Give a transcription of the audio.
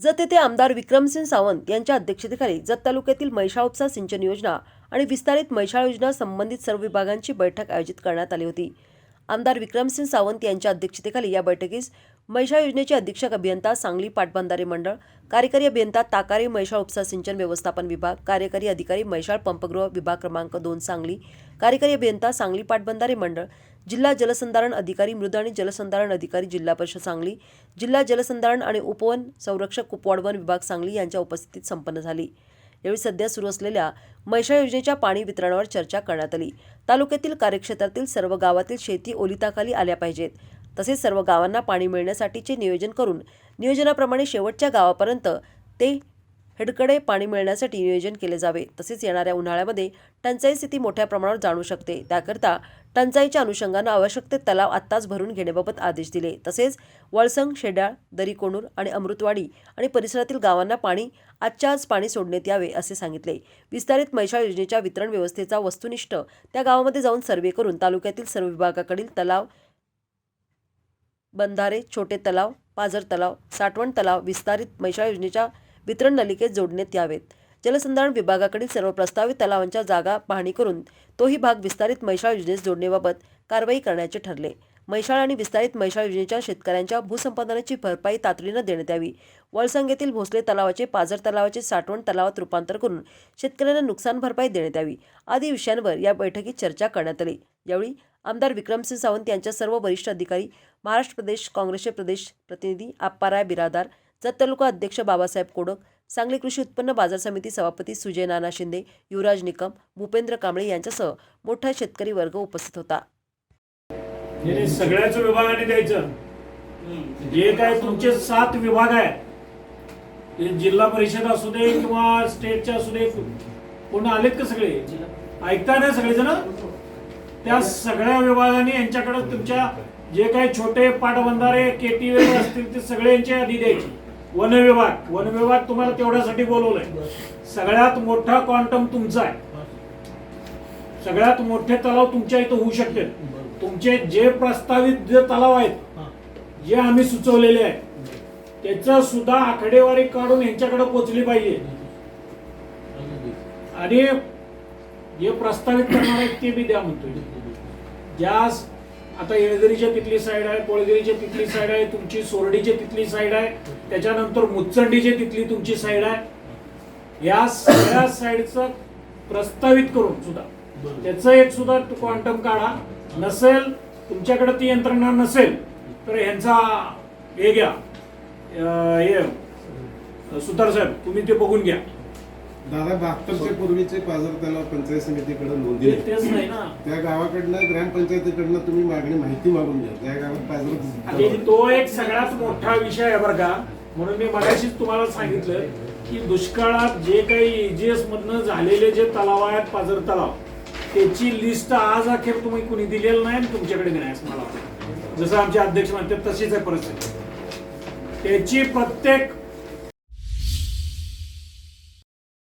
जत येथे आमदार विक्रमसिंह सावंत यांच्या अध्यक्षतेखाली जत तालुक्यातील म्हैसाळ उपसा सिंचन योजना आणि विस्तारित म्हैसाळ योजना संबंधित सर्व विभागांची बैठक आयोजित करण्यात आली होती. आमदार विक्रमसिंह सावंत यांच्या अध्यक्षतेखाली या बैठकीस म्हैसाळ योजनेचे अधीक्षक अभियंता सांगली पाटबंधारे मंडळ कार्यकारी अभियंता ताकारे म्हैसाळ उपसा सिंचन व्यवस्थापन विभाग कार्यकारी अधिकारी म्हैसाळ पंपगृह विभाग क्रमांक दोन सांगली कार्यकारी अभियंता सांगली पाटबंधारे मंडळ जिल्हा जलसंधारण अधिकारी मृद आणि जलसंधारण अधिकारी जिल्हा परिषद सांगली जिल्हा जलसंधारण आणि उपवन संरक्षक कुपवाडवन विभाग सांगली यांच्या उपस्थितीत संपन्न झाली. यावेळी सध्या सुरू असलेल्या मैशा योजनेच्या पाणी वितरणावर चर्चा करण्यात आली. तालुक्यातील कार्यक्षेत्रातील सर्व गावातील शेती ओलिताखाली आल्या पाहिजेत. तसेच सर्व गावांना पाणी मिळण्यासाठीचे नियोजन करून नियोजनाप्रमाणे शेवटच्या गावापर्यंत ते हेडकडे पाणी मिळण्यासाठी नियोजन केले जावे. तसेच येणाऱ्या उन्हाळ्यामध्ये टंचाई स्थिती मोठ्या प्रमाणावर जाणू शकते. त्याकरता टंचाईच्या अनुषंगानं आवश्यक ते तलाव आत्ताच भरून घेण्याबाबत आदेश दिले. तसेच वळसंग शेड्याळ दरीकोणूर आणि अमृतवाडी आणि परिसरातील गावांना पाणी आजच्या आज पाणी सोडण्यात यावे असे सांगितले. विस्तारित मैशाळ योजनेच्या वितरण व्यवस्थेचा वस्तुनिष्ठ त्या गावामध्ये जाऊन सर्वे करून तालुक्यातील सर्व विभागाकडील तलाव बंधारे छोटे तलाव पाझर तलाव साठवण तलाव विस्तारित मैशाळ योजनेच्या वितरण नलिकेत जोडण्यात यावेत. जलसंधारण विभागाकडील सर्व प्रस्तावित तलावांच्या जागा पाहणी करून तोही भाग विस्तारित मैशाळ योजनेस जोडण्याबाबत कारवाई करण्याचे ठरले. मैशाळ आणि विस्तारित मैशाळ योजनेच्या शेतकऱ्यांच्या भूसंपादनाची भरपाई तातडीनं देण्यात यावी. वळसंग येथील भोसले तलावाचे पाझर तलावाचे साठवण तलावात रूपांतर करून शेतकऱ्यांना नुकसान भरपाई देण्यात यावी. आदी विषयांवर या बैठकीत चर्चा करण्यात आली. यावेळी आमदार विक्रमसिंह सावंत यांच्या सर्व वरिष्ठ अधिकारी महाराष्ट्र प्रदेश काँग्रेसचे प्रदेश प्रतिनिधी आप्पाराय बिरादार जत तालुका अध्यक्ष बाबासाहेब कोडक सांगली कृषी उत्पन्न बाजार समिती सभापती सुजय नाना शिंदे युवराज निकम भूपेंद्र कांबळे यांच्यासह मोठा शेतकरी वर्ग उपस्थित होता. हे सगळ्याच विभागाने द्यायचं. जे काय तुमचे सात विभाग आहे ते जिल्हा परिषद असू दे किंवा स्टेटचे असू दे कोण आलेत का सगळे? ऐकताय ना सगळेजण? त्या सगळ्या विभागाने यांच्याकडे तुमच्या जे काही छोटे पाटबंधारे केटी असतील ते सगळे यांच्या आधी वन विभाग वन विभाग तुम्हाला तेवढ्यासाठी बोलवलंय. सगळ्यात मोठा क्वांटम तुमचा आहे. सगळ्यात मोठे तलाव तुमच्या इथं होऊ शकते तुमचे जे प्रस्तावित जे तलाव आहेत जे आम्ही सुचवलेले आहेत त्याचं सुद्धा आकडेवारी काढून यांच्याकडे पोचली पाहिजे. आणि जे प्रस्तावित करणार आहेत ते बी द्या म्हणतोय. ज्या आता येळगिरीच्या तिथली साईड आहे कोळगिरीच्या तिथली साईड आहे तुमची सोरडीची तिथली साईड आहे त्याच्यानंतर मुचंडीची तिथली तुमची साईड आहे. या सगळ्या साईडचं प्रस्तावित करून सुद्धा. त्याचं एक सुद्धा क्वांटम काढा. नसेल तुमच्याकडे ती यंत्रणा नसेल तर ह्यांचा हे घ्या. हे सुतार साहेब तुम्ही ते बघून घ्या. दादा बहात्तरच्या पूर्वीचे पाझर तलाव पंचायत समितीकडे तेच नाही ना. त्या गावाकडनं ग्रामपंचायतीकडनं तुम्ही मागणी माहिती मागून घ्या. त्या गावात आणि तो एक सगळ्यात मोठा विषय आहे बरं का. म्हणून मी मगाशीच तुम्हाला सांगितलं की दुष्काळात जे काही एजीएस मधनं झालेले जे तलाव आहेत पाझर तलाव त्याची लिस्ट आज अखेर तुम्ही कुणी दिलेलं नाही आणि तुमच्याकडे नाही असं मला वाटतं. जसं आमचे अध्यक्ष म्हणतात तशीच आहे परिस्थिती. त्याची प्रत्येक